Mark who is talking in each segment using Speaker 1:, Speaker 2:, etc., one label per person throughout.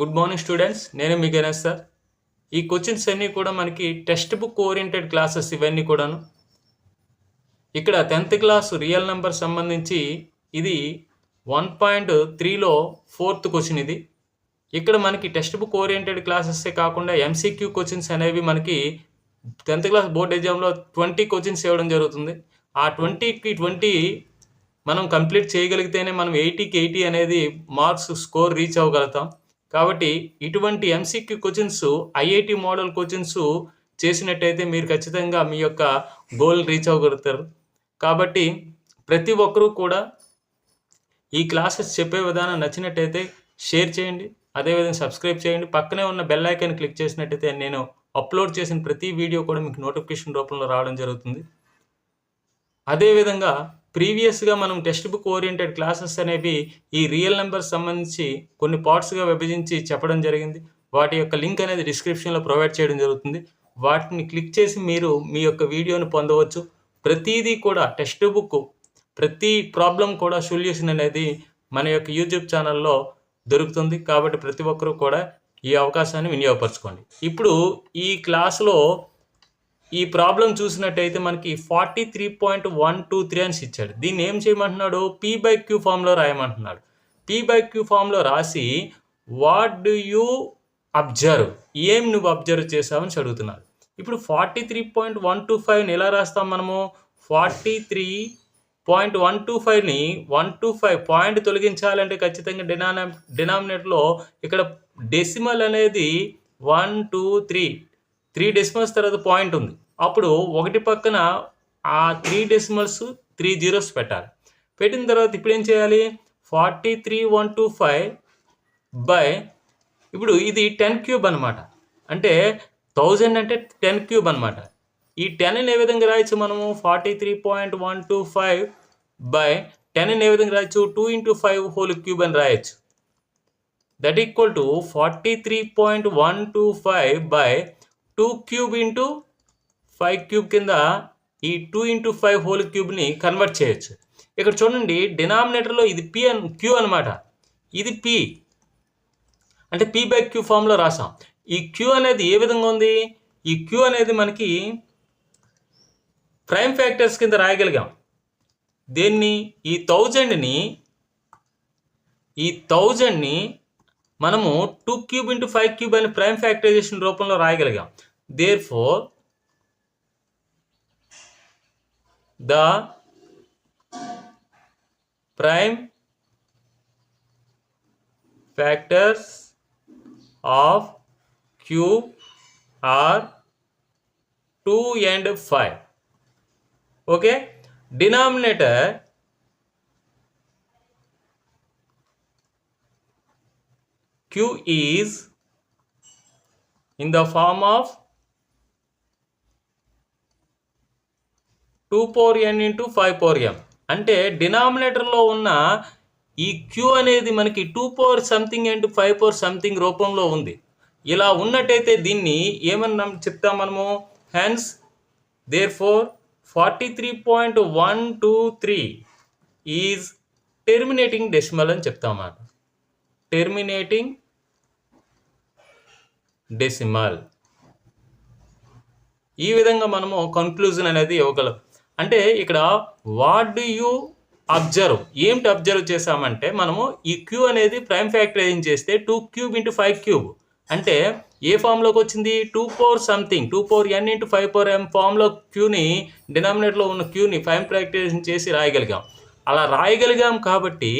Speaker 1: Good morning students నేను మీ Ganesh sir. ఈ క్వశ్చన్స్ అన్నీ కూడా మనకి టెక్స్ట్ బుక్ ఓరియంటెడ్ క్లాసెస్ ఇవన్నీ కూడాను. ఇక్కడ టెన్త్ క్లాస్ రియల్ నెంబర్ సంబంధించి ఇది వన్ పాయింట్ త్రీలో ఫోర్త్ క్వశ్చన్ ఇది. ఇక్కడ మనకి టెక్స్ట్ బుక్ ఓరియంటెడ్ క్లాసెసే కాకుండా ఎంసీక్యూ క్వశ్చన్స్ అనేవి మనకి టెన్త్ క్లాస్ బోర్డ్ ఎగ్జామ్లో ట్వంటీ క్వశ్చన్స్ ఇవ్వడం జరుగుతుంది. ఆ ట్వంటీకి ట్వంటీ మనం కంప్లీట్ చేయగలిగితేనే మనం ఎయిటీకి ఎయిటీ అనేది మార్క్స్ స్కోర్ రీచ్ అవ్వగలుగుతాం. కాబట్టి ఇటువంటి MCQ questions IIT model questions చేసినట్టయితే మీరు ఖచ్చితంగా మీ యొక్క గోల్ రీచ్ అవ్వగలుగుతారు. కాబట్టి ప్రతి ఒక్కరూ కూడా ఈ క్లాసెస్ చెప్పే విధానం నచ్చినట్టయితే షేర్ చేయండి. అదేవిధంగా సబ్స్క్రైబ్ చేయండి. పక్కనే ఉన్న బెల్ ఐకాన్ క్లిక్ చేసినట్టయితే నేను అప్లోడ్ చేసిన ప్రతి వీడియో కూడా మీకు నోటిఫికేషన్ రూపంలో రావడం జరుగుతుంది. అదేవిధంగా ప్రీవియస్గా మనం టెక్స్ట్ బుక్ ఓరియంటెడ్ క్లాసెస్ అనేవి ఈ రియల్ నెంబర్ సంబంధించి కొన్ని పార్ట్స్గా విభజించి చెప్పడం జరిగింది. వాటి యొక్క లింక్ అనేది డిస్క్రిప్షన్లో ప్రొవైడ్ చేయడం జరుగుతుంది. వాటిని క్లిక్ చేసి మీరు మీ యొక్క వీడియోను పొందవచ్చు. ప్రతిదీ కూడా టెక్స్ట్ బుక్ ప్రతి ప్రాబ్లం కూడా సొల్యూషన్ అనేది మన యొక్క యూట్యూబ్ ఛానల్లో దొరుకుతుంది. కాబట్టి ప్రతి ఒక్కరూ కూడా ఈ అవకాశాన్ని వినియోగపరచుకోండి. ఇప్పుడు ఈ క్లాస్లో ఈ ప్రాబ్లం చూసినట్టయితే మనకి forty three point one two three అని ఇచ్చాడు. దీన్ని ఏం చేయమంటున్నాడు? పీ బై క్యూ ఫామ్లో రాయమంటున్నాడు. పీ బై క్యూ ఫామ్లో రాసి వాట్ డు యూ అబ్జర్వ్ ఏం నువ్వు అబ్జర్వ్ చేసావని చదువుతున్నాడు. ఇప్పుడు forty three point one two ఫైవ్ని ఎలా రాస్తాం మనము? Forty three point one two ఫైవ్ని one two five point తొలగించాలంటే ఖచ్చితంగా డినామినే డినామినేటర్లో ఇక్కడ డెసిమల్ అనేది one two three three decimals తర్వాత పాయింట్ ఉంది. అప్పుడు ఒకటి పక్కన ఆ త్రీ డెసిమల్స్ త్రీ జీరోస్ పెట్టాలి. పెట్టిన తర్వాత ఇప్పుడు ఏం చేయాలి? Forty three one two five by ఇప్పుడు ఇది టెన్ క్యూబ్ అనమాట అంటే థౌజండ్ అంటే టెన్ క్యూబ్ అనమాట ఈ టెన్ ఏ విధంగా రాయొచ్చు మనము? Forty three point one two five by ten ఏ విధంగా రాయొచ్చు? Two into five whole cube అని రాయొచ్చు. That equal to forty three point one two five by two cube into five cube కింద ఈ టూ ఇంటూ ఫైవ్ హోల్ క్యూబ్ని convert చేయొచ్చు. ఇక్కడ చూడండి డినామినేటర్లో ఇది పి అన్ క్యూ అనమాట ఇది పి అంటే పి బై క్యూ ఫామ్లో రాసాం. ఈ క్యూ అనేది ఏ విధంగా ఉంది? ఈ క్యూ అనేది మనకి ప్రైమ్ ఫ్యాక్టర్స్ కింద రాయగలిగాం. దేన్ని? ఈ థౌజండ్ని ఈ థౌజండ్ని మనము two cube into five cube అని ప్రైమ్ ఫ్యాక్టరైజేషన్ రూపంలో రాయగలిగాం. Therefore the prime factors of cube are two and five okay denominator q is in the form of 2 power n into five power m. అంటే డినామినేటర్లో ఉన్న ఈ Q అనేది మనకి two power something and five power something రూపంలో ఉంది. ఇలా ఉన్నట్టయితే దీన్ని ఏమన్నా చెప్తాం మనము? Hence therefore forty three point one two three is terminating decimal అని చెప్తాం అన్నమాట. టెర్మినేటింగ్ డెసిమల్ ఈ విధంగా మనము కన్క్లూజన్ అనేది ఇవ్వగలం. అంటే ఇక్కడ వాట్ డు యూ అబ్జర్వ్ ఏమిటి అబ్జర్వ్ చేసామంటే మనము ఈ క్యూ అనేది ప్రైమ్ ఫ్యాక్టరైజింగ్ చేస్తే two cube into five cube అంటే ఏ ఫామ్లోకి వచ్చింది? Two power something two power N into five power M ఫామ్లో క్యూని డినామినేట్లో ఉన్న క్యూని ప్రైమ్ ఫ్యాక్టరైజింగ్ చేసి రాయగలిగాం. అలా రాయగలిగాం కాబట్టి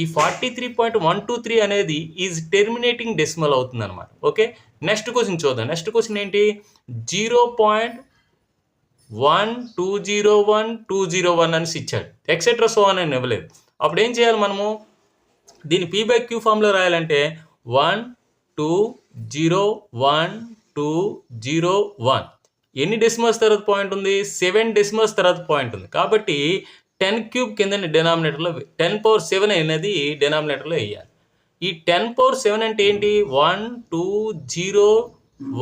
Speaker 1: ఈ forty three point one two three అనేది ఈజ్ టెర్మినేటింగ్ డెసిమల్ అవుతుంది అనమాట ఓకే నెక్స్ట్ క్వశ్చన్ చూద్దాం. నెక్స్ట్ క్వశ్చన్ ఏంటి? Zero point one two zero one two zero one అని ఇచ్చాడు. ఎక్సెట్రా సో అని ఇవ్వలేదు. అప్పుడు ఏం చేయాలి మనము? దీన్ని పీ బై క్యూ ఫామ్లో రాయాలంటే one two zero one two zero one ఎన్ని డెసిమల్స్ తర్వాత పాయింట్ ఉంది? సెవెన్ డెసిమల్స్ తర్వాత పాయింట్ ఉంది. కాబట్టి టెన్ క్యూబ్ కిందని డినామినేటర్లో టెన్ పవర్ సెవెన్ అనేది డినామినేటర్లో వేయాలి. ఈ టెన్ పవర్ సెవెన్ అంటే ఏంటి? One two zero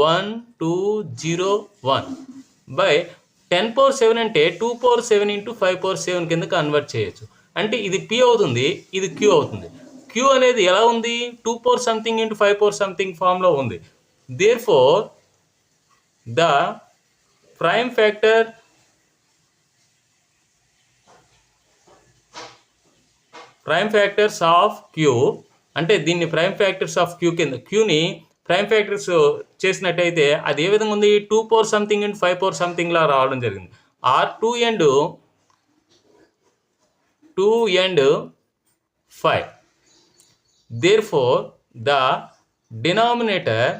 Speaker 1: one two zero one. By ten power seven అంటే two power seven into five power seven కింద కన్వర్ట్ చేయొచ్చు. అంటే ఇది పి అవుతుంది ఇది క్యూ అవుతుంది. క్యూ అనేది ఎలా ఉంది? Two power something into five power something ఫామ్లో ఉంది. Therefore the prime factor prime factors of Q అంటే దీన్ని ప్రైమ్ ఫ్యాక్టర్స్ ఆఫ్ క్యూ కింద క్యూని ప్రైమ్ ఫ్యాక్టర్స్ చేసినట్టయితే అది ఏ విధంగా ఉంది? Two power something and five power సంథింగ్లా రావడం జరిగింది. Or two and two and five therefore the denominator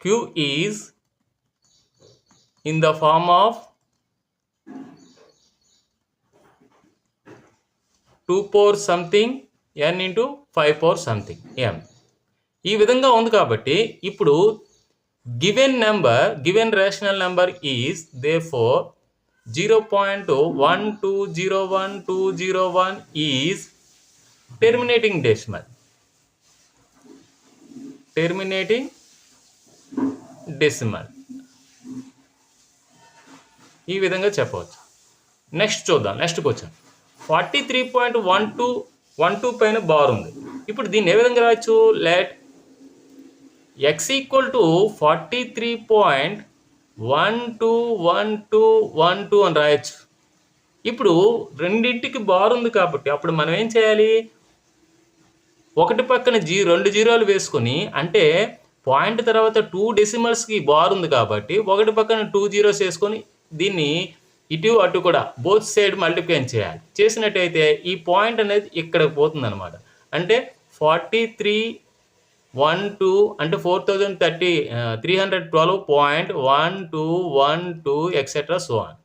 Speaker 1: Q is in the form of two power something N into five power something N ఈ విధంగా ఉంది కాబట్టి ఇప్పుడు given number given rational number is therefore zero point one two zero one two zero one is terminating decimal terminating decimal ఈ విధంగా చెప్పవచ్చు. Next చూద్దాం. నెక్స్ట్కి వచ్చాం forty three point one two one two పైన బార్ ఉంది. ఇప్పుడు దీన్ని ఏ విధంగా రాయొచ్చు? Let X equal to forty three point one two one two one two అని రాయొచ్చు. ఇప్పుడు రెండింటికి బార్ ఉంది కాబట్టి అప్పుడు మనం ఏం చేయాలి? ఒకటి పక్కన జీ రెండు జీరోలు వేసుకొని అంటే పాయింట్ తర్వాత టూ డెసిమల్స్కి బార్ ఉంది కాబట్టి ఒకటి పక్కన టూ జీరోస్ వేసుకొని దీన్ని ఇటు అటు కూడా బోత్ సైడ్ మల్టిప్లై చేయాలి. చేసినట్టయితే ఈ పాయింట్ అనేది ఇక్కడికి పోతుందనమాట అంటే ఫార్టీ త్రీ వన్ టూ అంటే four thousand thirty three hundred twelve point one two one two etcetera so on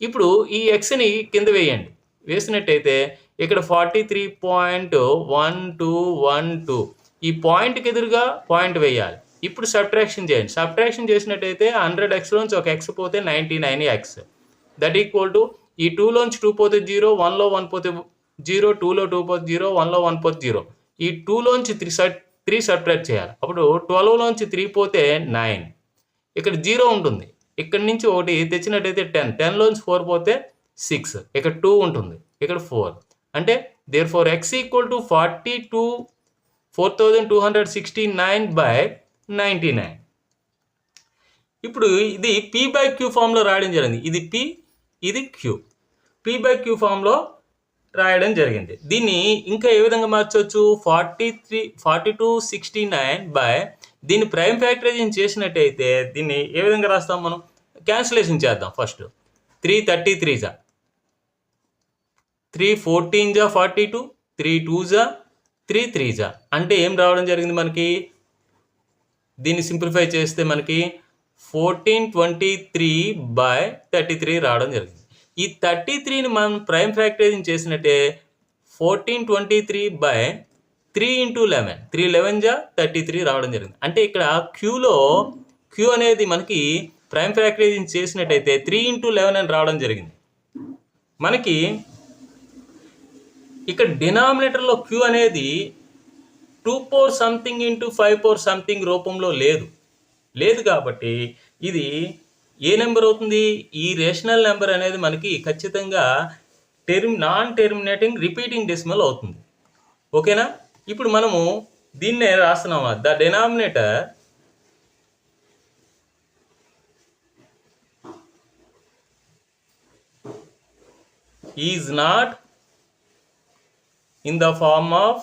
Speaker 1: ఇప్పుడు ఈ ఎక్స్ని కింద వేయండి. వేసినట్టయితే ఇక్కడ forty three point one two one two ఈ పాయింట్కి ఎదురుగా పాయింట్ వేయాలి. ఇప్పుడు సబ్ట్రాక్షన్ చేయండి. సబ్ట్రాక్షన్ చేసినట్టయితే హండ్రెడ్ ఎక్స్లోంచి ఒక ఎక్స్ పోతే ninety nine X that equal to ఈ టూలోంచి టూ పోతే జీరో వన్లో వన్ పోతే జీరో టూలో టూ పోతే జీరో వన్లో వన్ పోతే జీరో. ఈ టూలోంచి త్రీ సట్ త్రీ సెపరేట్ చేయాలి. అప్పుడు ట్వెల్వ్లోంచి త్రీ పోతే నైన్ ఇక్కడ జీరో ఉంటుంది. ఇక్కడ నుంచి ఒకటి తెచ్చినట్టయితే టెన్ టెన్లోంచి ఫోర్ పోతే సిక్స్ ఇక్కడ టూ ఉంటుంది. ఇక్కడ ఫోర్ అంటే therefore X equal to forty two four thousand two hundred sixty nine by ninety nine ఇప్పుడు ఇది పీ బై క్యూ ఫామ్లో రాయడం జరిగింది. ఇది పి ఇది క్యూ పీ బై క్యూ ఫామ్లో రాయడం జరిగింది. దీన్ని ఇంకా ఏ విధంగా మార్చవచ్చు forty three forty two sixty nine by దీన్ని ప్రైమ్ ఫ్యాక్టరైజింగ్ చేసినట్టయితే దీన్ని ఏ విధంగా రాస్తాం మనం? క్యాన్సిలేషన్ చేద్దాం ఫస్ట్ త్రీ థర్టీ త్రీ జా త్రీ ఫోర్టీన్ జా ఫార్టీ టూ త్రీ టూ జా త్రీ త్రీ జా అంటే ఏం రావడం జరిగింది మనకి? దీన్ని సింప్లిఫై చేస్తే మనకి fourteen twenty three by thirty three రావడం జరిగింది. ఈ థర్టీ త్రీని మనం ప్రైమ్ ఫ్యాక్టరైజింగ్ చేసినట్టే fourteen twenty three by three into eleven. Three eleven జా థర్టీ త్రీ రావడం జరిగింది. అంటే ఇక్కడ క్యూలో క్యూ అనేది మనకి ప్రైమ్ ఫ్యాక్టరైజింగ్ చేసినట్టయితే త్రీ ఇంటూ లెవెన్ అని రావడం జరిగింది. మనకి ఇక్కడ డినామినేటర్లో క్యూ అనేది two power something into five power something రూపంలో లేదు. లేదు కాబట్టి ఇది ఏ నెంబర్ అవుతుంది? ఈ రేషనల్ నెంబర్ అనేది మనకి ఖచ్చితంగా term non terminating repeating decimal అవుతుంది. ఓకేనా? ఇప్పుడు మనము దీన్నే రాస్తున్నామా? The denominator is not in the form of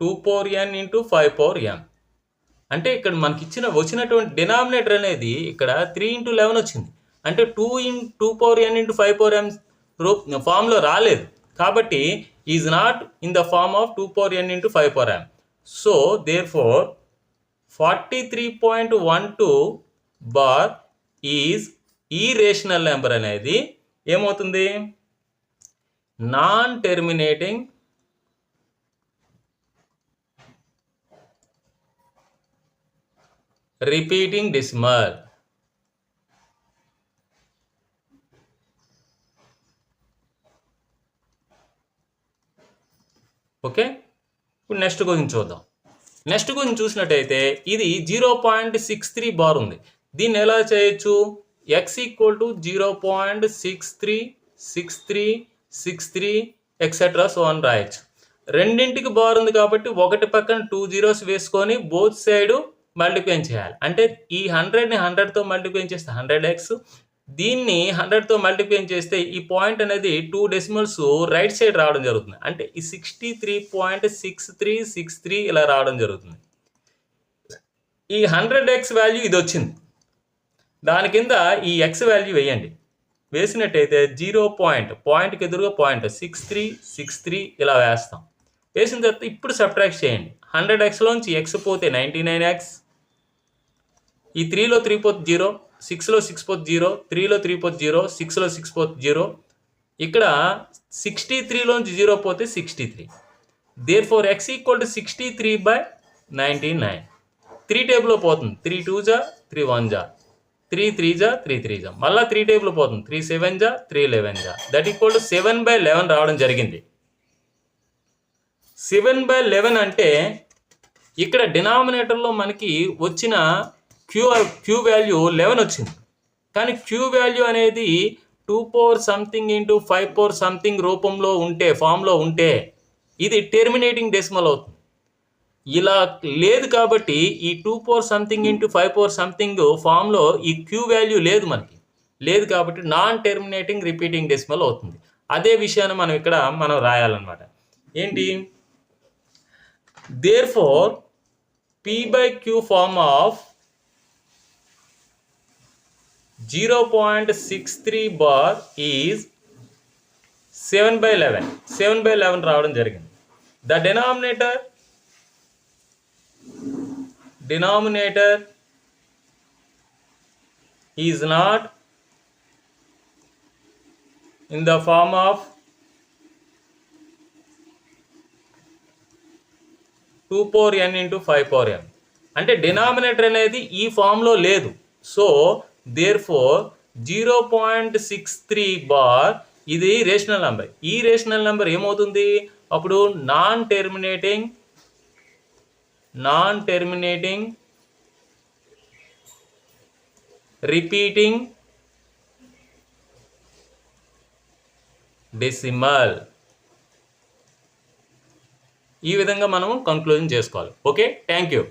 Speaker 1: two power N into five power N అంటే ఇక్కడ మనకి ఇచ్చిన వచ్చినటువంటి డినామినేటర్ అనేది ఇక్కడ త్రీ ఇంటూ లెవెన్ వచ్చింది. అంటే two in two power n into five power n రూప్ ఫామ్లో రాలేదు. కాబట్టి is not in the form of two power n into five power n so therefore forty three point one two bar is ఈ rational number అనేది ఏమవుతుంది? Non terminating repeating decimal. Okay ఇప్పుడు next గురించి చూద్దాం. Next గురించి చూసినట్టయితే ఇది zero point six three bar ఉంది. దీన్ని ఎలా చేయొచ్చు? X equal to zero point six three six three six three etcetera so అని రాయొచ్చు. రెండింటికి బార్ ఉంది కాబట్టి ఒకటి పక్కన టూ జీరోస్ వేసుకొని బోత్ సైడు మల్టిప్లై చేయాలి. అంటే ఈ హండ్రెడ్ని హండ్రెడ్తో మల్టిప్లై చేస్తే హండ్రెడ్ ఎక్స్ దీన్ని హండ్రెడ్తో మల్టిప్లై చేస్తే ఈ పాయింట్ అనేది టూ డెసిమల్స్ రైట్ సైడ్ రావడం జరుగుతుంది. అంటే ఈ sixty three point six three six three ఇలా రావడం జరుగుతుంది. ఈ హండ్రెడ్ ఎక్స్ వాల్యూ ఇది వచ్చింది. దాని కింద ఈ ఎక్స్ వాల్యూ వేయండి. వేసినట్టయితే జీరో పాయింట్ పాయింట్కి ఎదురుగా point six three six three ఇలా వేస్తాం. వేసిన తర్వాత ఇప్పుడు సబ్ట్రాక్ట్ చేయండి. హండ్రెడ్ ఎక్స్లోంచి ఎక్స్ పోతే నైంటీ నైన్ ఎక్స్ ఈ త్రీలో త్రీ పోత్ జీరో సిక్స్లో సిక్స్ పోత్ జీరో త్రీలో త్రీ పోత్ జీరో సిక్స్లో సిక్స్ పోత్ జీరో. ఇక్కడ సిక్స్టీ త్రీలోంచి జీరో పోతే sixty three. Therefore X equal to sixty three by ninety nine three టేబుల్లో పోతుంది. త్రీ టూ జా త్రీ వన్ జా త్రీ త్రీ జా త్రీ త్రీ జా మళ్ళీ త్రీ టేబుల్ పోతుంది. త్రీ సెవెన్ జా త్రీ లెవెన్ జా that equal to seven by eleven రావడం జరిగింది. సెవెన్ బై లెవెన్ అంటే ఇక్కడ డినామినేటర్లో మనకి వచ్చిన క్యూ క్యూ వాల్యూ లెవెన్ వచ్చింది. కానీ క్యూ వాల్యూ అనేది two power something into five power something రూపంలో ఉంటే ఫామ్లో ఉంటే ఇది టెర్మినేటింగ్ డెసిమల్ అవుతుంది. ఇలా లేదు కాబట్టి ఈ two power something into five power something ఫామ్లో ఈ క్యూ వాల్యూ లేదు మనకి. లేదు కాబట్టి నాన్ టెర్మినేటింగ్ రిపీటింగ్ డెసిమల్ అవుతుంది. అదే విషయాన్ని మనం ఇక్కడ మనం రాయాలన్నమాట. ఏంటి? Therefore P by Q form of zero point six three bar is seven by eleven. Seven by eleven రావడం జరిగింది. The denominator? Denominator is not in the form of 2 power n into five power n. అంటే denominator అనేది ఈ ఫామ్లో లేదు. So therefore zero point six three bar ఇది rational number ఈ rational number ఏమవుతుంది? అప్పుడు non terminating non terminating repeating decimal ఈ విధంగా మనం కంక్లూజన్ చేసుకోవాలి. Okay thank you